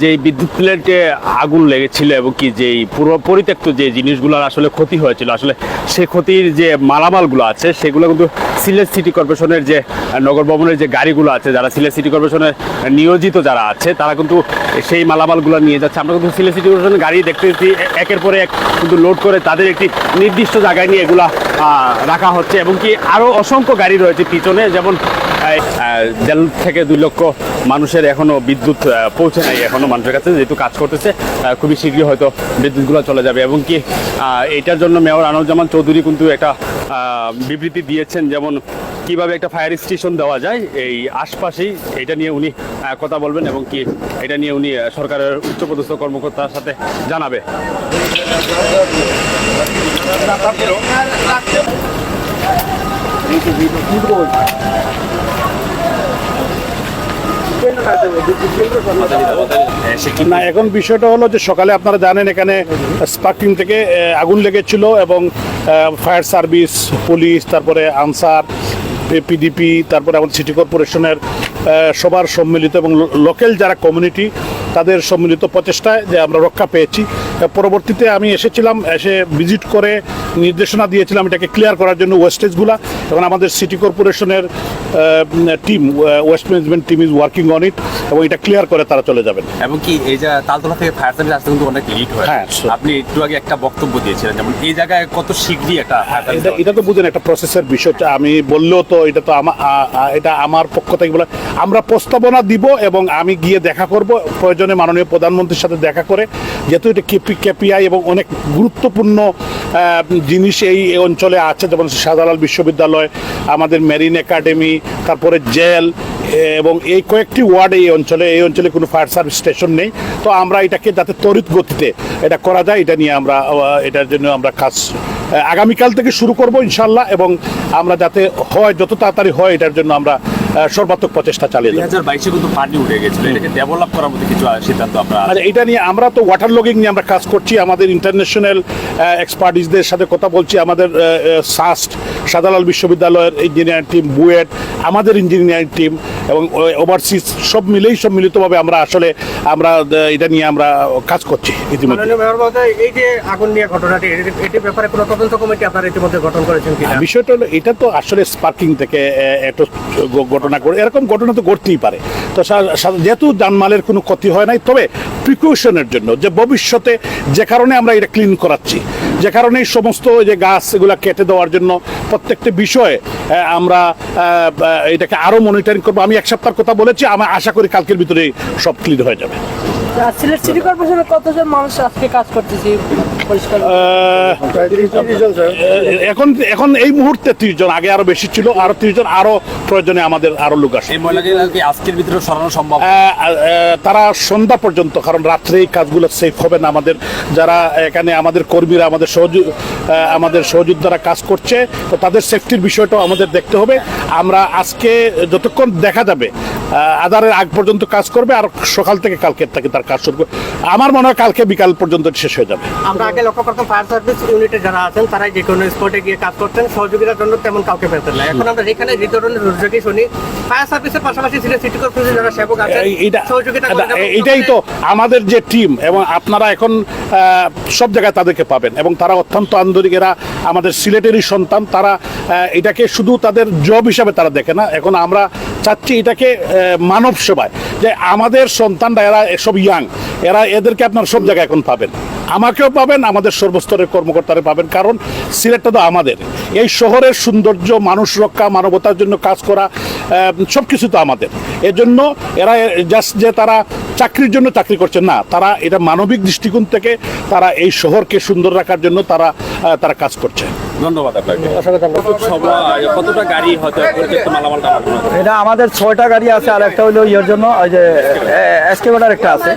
যে বিদ্যুৎ প্লেটে আগুন লেগেছিল এবং কি যে পুরো পরিত্যক্ত যে জিনিসগুলোর আসলে ক্ষতি হয়েছিল, আসলে সে ক্ষতির যে মালামালগুলো আছে, সেগুলো কিন্তু সিলেট সিটি কর্পোরেশনের যে নগর ভবনের যে গাড়িগুলো আছে, যারা সিলেট সিটি কর্পোরেশনের নিয়োজিত যারা আছে, তারা কিন্তু সেই মালামালগুলো নিয়ে যাচ্ছে। আমরা কিন্তু সিলেট সিটি কর্পোরেশনের গাড়ি দেখতে দেখতে একের পরে এক কিন্তু লোড করে তাদের একটি নির্দিষ্ট জায়গায় নিয়ে এগুলা রাখা হচ্ছে এবং কি আরও অসংখ্য গাড়ি রয়েছে পিছনে, যেমন দেড় থেকে দুই লক্ষ মানুষের এখনও বিদ্যুৎ পৌঁছে নাই এখনও মানুষের কাছে, যেহেতু কাজ করতেছে খুবই শীঘ্রই হয়তো বিদ্যুৎগুলো চলে যাবে। এবং কি এটার জন্য মেয়র আনোয়ারুজ্জামান চৌধুরী কিন্তু একটা বিবৃতি দিয়েছেন যেমন কীভাবে একটা ফায়ার স্টেশন দেওয়া যায়, এই আশপাশেই এটা নিয়ে উনি কথা বলবেন এবং কি এটা নিয়ে উনি সরকারের উচ্চপদস্থ কর্মকর্তার সাথে জানাবে। না, এখন বিষয়টা হলো যে সকালে আপনারা জানেন এখানে স্পার্কিং থেকে আগুন লেগেছিল এবং ফায়ার সার্ভিস পুলিশ তারপরে আনসার পিডিপি তারপরে আমাদের সিটি কর্পোরেশনের সবার সম্মিলিত এবং লোকাল যারা কমিউনিটি তাদের সম্মিলিত প্রচেষ্টায় যে আমরা রক্ষা পেয়েছি। পরবর্তীতে আমি এসেছিলাম এসে ভিজিট করে নির্দেশনা দিয়েছিলাম এটাকে ক্লিয়ার করার জন্য ওয়েস্টেজগুলা। এবং আমাদের সিটি কর্পোরেশনের team waste management team is working on it এবং এটা ক্লিয়ার করে তারা চলে যাবেন। এবং কি এই যে তালতলা থেকে ফায়ার সার্ভিস আসতে কিন্তু অনেক লিট হয়। হ্যাঁ, আপনি একটু আগে একটা বক্তব্য দিয়েছিলেন যেমন এই জায়গায় কত শীঘ্রই একটা এটা তো বুঝেন একটা প্রসেসের বিষয়টা আমি বললেও তো এটা তো আমার এটা আমার পক্ষ থেকে বলে আমরা প্রস্তাবনা দিব এবং আমি গিয়ে দেখা করব প্রয়োজনে মাননীয় প্রধানমন্ত্রীর সাথে দেখা করে যেহেতু এটা কেপি কেপিআই এবং অনেক গুরুত্বপূর্ণ জিনিস এই অঞ্চলে আছে, যেমন শাহজালাল বিশ্ববিদ্যালয়, আমাদের মেরিন একাডেমি তারপরে জেল এবং এই কয়েকটি ওয়ার্ড এই অঞ্চলে এই অঞ্চলে কোনো ফায়ার সার্ভিস স্টেশন নেই। তো আমরা এটাকে যাতে তড়িৎ গতিতে এটা করা যায়, এটা নিয়ে আমরা এটার জন্য আমরা কাজ, আগামীকাল থেকে শুরু করব ইনশাল্লাহ, এবং আমরা যাতে হয়, যত তাড়াতাড়ি হয়, এটার জন্য আমরা সর্বাত্মক প্রচেষ্টা চালিয়ে দুই হাজার বাইশে কিন্তু পানি উঠে গেছিল এটাকে ডেভেলপ করার মধ্যে কিছু সিদ্ধান্ত আমরা আচ্ছা এটা নিয়ে আমরা তো ওয়াটার লগিং নিয়ে আমরা কাজ করছি আমাদের ইন্টারন্যাশনাল এক্সপার্টিসদের সাথে কথা বলছি আমাদের সাস্ট সাদালাল বিশ্ববিদ্যালয়ের ইঞ্জিনিয়ারিং টিম বুয়েট আমাদের ইঞ্জিনিয়ারিং টিম এবং ওভারসিজ সব মিলেই সব মিলিতভাবে আমরা আসলে আমরা এটা নিয়ে আমরা কাজ করছি ইতিমধ্যে। এই যে আগুন নিয়ে ঘটনাটি এটির ব্যাপারে কোনো তদন্ত কমিটি আপনারা ইতিমধ্যে গঠন করেছেন কিনা? বিষয়টা হলো এটা তো আসলে স্পার্কিং থেকে একটা ঘটনা করে এরকম ঘটনা তো ঘটতেই পারে। তো যেহেতু জানমালের কোনো ক্ষতি হয় নাই তবে প্রিকশনের জন্য যে ভবিষ্যতে যে কারণে আমরা এটা ক্লিন করাচ্ছি যে কারণে সমস্ত যে গাছ এগুলো কেটে দেওয়ার জন্য প্রত্যেকটা বিষয়ে আমরা এটাকে আরও মনিটরিং করব। আমি এক সপ্তাহের কথা বলেছি আমি আশা করি কালকের ভিতরে সব ক্লিয়ার হয়ে যাবে। সিলেট সিটি কর্পোরেশনে কতজন মানুষ আজকে কাজ করতেছি? এখন এখন এই মুহূর্তে ত্রিশ জন আগে আরও বেশি ছিল আরও ত্রিশ জন আরও প্রয়োজনে আমাদের আরও লোক আসে আজকের ভিতরে সরানো সম্ভব? তারা সন্ধ্যা পর্যন্ত কারণ রাত্রে এই কাজগুলো সেফ হবে না। আমাদের যারা এখানে আমাদের কর্মীরা আমাদের সহযোগ আমাদের সহযোদ্ধারা কাজ করছে তো তাদের সেফটির বিষয়টাও আমাদের দেখতে হবে। আমরা আজকে যতক্ষণ দেখা যাবে আধারের আগ পর্যন্ত কাজ করবে আর সকাল থেকে কালকে থেকে তার কাজ শুরু করবে। আমার মনে হয় কালকে বিকাল পর্যন্ত শেষ হয়ে যাবে। আমরা আগে লক্ষ্য করতাম ফায়ার সার্ভিস ইউনিটে যারা আছেন তারাই যে কোনো স্পটে গিয়ে কাজ করতেন সহযোগিতার জন্য তেমন কাউকে পেতেন না। এখন আমরা যেখানে যে ধরনের দুর্যোগই শুনি। ফায়ার সার্ভিসের পাশাপাশি সিলেট সিটি কর্পোরেশন যারা সেবক আছেন সহযোগিতা করে এটাই তো আমাদের যে টিম এবং আপনারা এখন সব জায়গায় তাদেরকে পাবেন এবং তারা অত্যন্ত আন্তরিক। এরা আমাদের সিলেটেরই সন্তান তারা এটাকে শুধু তাদের জব হিসাবে তারা দেখে না। এখন আমরা চাচ্ছি এটাকে মানব সেবায়। যে আমাদের সন্তানরা, এরা সব ইয়াং এরা এদেরকে আপনার সব জায়গায় এখন পাবেন। আমাকেও পাবেন, আমাদের সর্বস্তরের কর্মকর্তারা পাবেন, কারণ সিলেটটা তো আমাদের। এই শহরের সৌন্দর্য, মানুষ রক্ষা, মানবতার জন্য কাজ করা সব কিছু তো আমাদের। এজন্য এরা জাস্ট যে তারা চাকরির জন্য চাকরি করছে না তারা এটা মানবিক দৃষ্টিকোণ থেকে তারা এই শহরকে সুন্দর রাখার জন্য তারা তারা কাজ করছে। ধন্যবাদ আপনাকে। কতটা গাড়ি হয়তো মালামাল এটা আমাদের ছয়টা গাড়ি আছে আর একটা হলো ইয়ের জন্য ওই যে এসকেভেটার একটা আছে।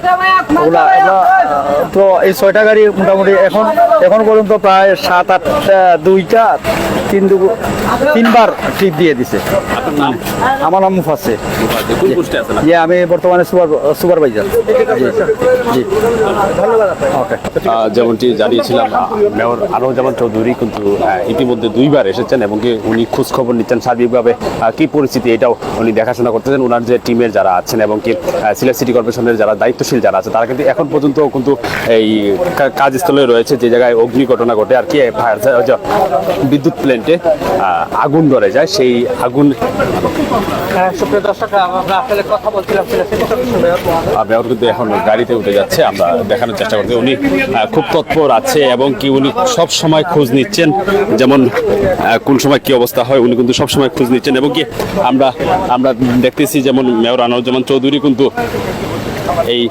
ওগুলা তো এই ছয়টা গাড়ি মোটামুটি এখন এখন পর্যন্ত প্রায় সাত আটটা দুইটা তিন দু তিনবার ট্রিপ দিয়ে দিছে। আপনার নাম? আমার নাম মুফাসে। কোন পোস্টে আছেন আপনি? যে আমি বর্তমানে সুপার সুপারভাইজার। জি ওকে। আহ, যেমনটি জানিয়েছিলাম মেয়র আনোয়ারুজ্জামান চৌধুরী কিন্তু ইতিমধ্যে দুইবার এসেছেন এবং কি উনি খোঁজ খবর নিচ্ছেন সার্বিকভাবে কি পরিস্থিতি এটাও উনি দেখাশোনা করতেছেন। ওনার যে টিমের যারা আছেন এবং কি সিলেট সিটি কর্পোরেশনের যারা দায়িত্বশীল যারা আছে তারা কিন্তু এখন পর্যন্ত কিন্তু এই কাজস্থলে রয়েছে যে জায়গায় অগ্নি ঘটনা ঘটে আর কি ফায়ার বিদ্যুৎ প্ল্যান্টে আগুন ধরে যায়। সেই আগুন হ্যাঁ, এখন গাড়িতে উঠে যাচ্ছে আমরা দেখানোর চেষ্টা করছি। উনি খুব তৎপর আছে এবং কি উনি সব সময় খোঁজ নিচ্ছেন যেমন কোন সময় কি অবস্থা হয় উনি কিন্তু সব সময় খোঁজ নিচ্ছেন। এবং কি আমরা আমরা দেখতেছি যেমন মেয়র আনোয়ারুজ্জামান চৌধুরী কিন্তু এই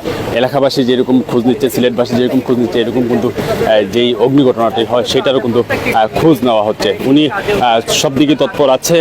এলাকাবাসী যেরকম খোঁজ নিচ্ছে সিলেটবাসী যেরকম খোঁজ নিচ্ছে এরকম কিন্তু যেই অগ্নি ঘটনাটি হয় সেটারও কিন্তু খোঁজ নেওয়া হচ্ছে। উনি সব দিকে তৎপর আছে।